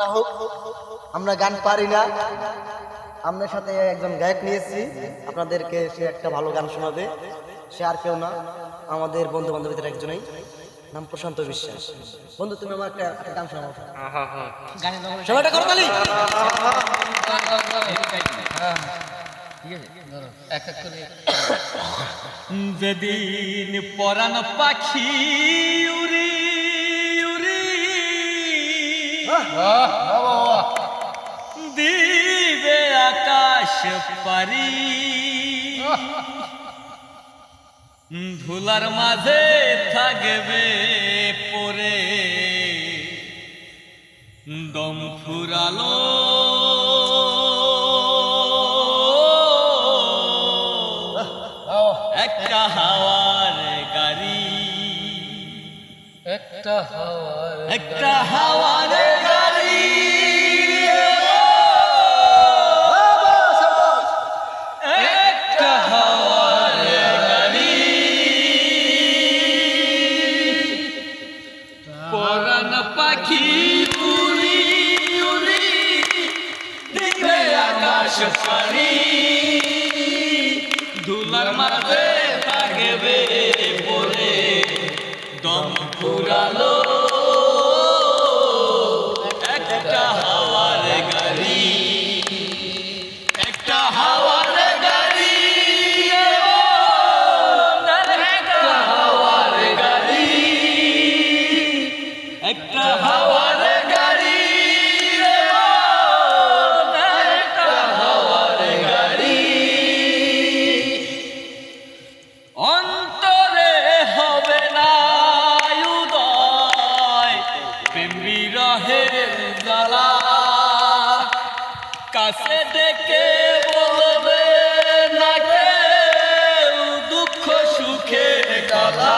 না হোক আমরা গান পারি না। আপনার সাথে একজন গায়ক নিয়েছি আপনাদেরকে সে একটা ভালো গান শোনাবে। সে আর কেউ না আমাদের বন্ধু বান্ধবীদের একজনই। নাম প্রশান্ত বিশ্বাস। বন্ধু তুমি আমার একটা গান শোনাবো সবাই একটা করো তালি যেদিন পরাণ পাখি উড়ি দিবে আকাশ পারি। ধুলার মাঝে থাকবে পরে। দম ফুরালো। একটা হাওয়ার গাড়ি। একটা হাওয়ার একটা হাওয়ার গাড়ি। একটা হাওয়ার গাড়ি। পরান পাখি উড়ি উড়ি দেখবে আকাশ পারি ধুলার মাঝে থাকবে কাছে ডেকে বলবে না কেউ দুঃখ সুখের কথা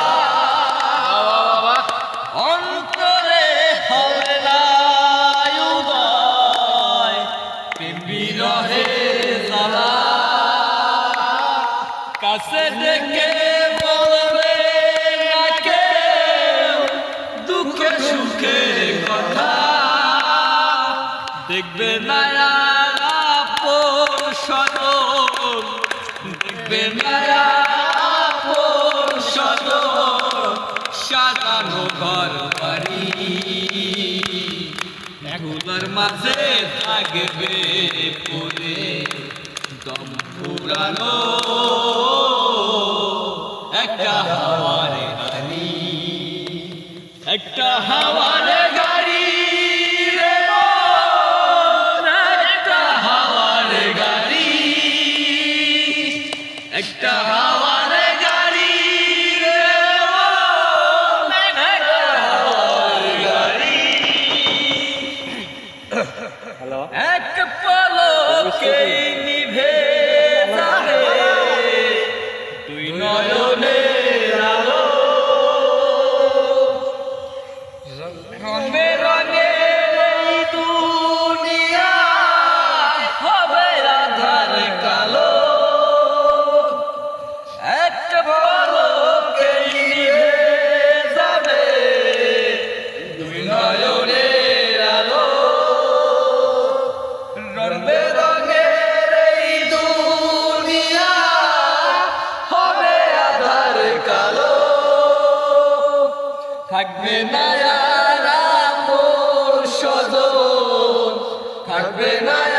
অন্তরে হবে না জ্বালা। কাছে ডেকে বলবে দুঃখ কথা। দেখবে না দেখবে না সদল সাজানো ঘর মাঝে থাকবে একটা হাওয়ার গাড়ি একটা হাওয়ার এক পলকে থাকবে না সদন থাকবে না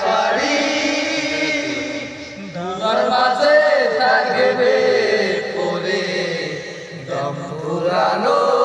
পারি ধুয়ার মাঝে থাকবে পরে দম পুরানো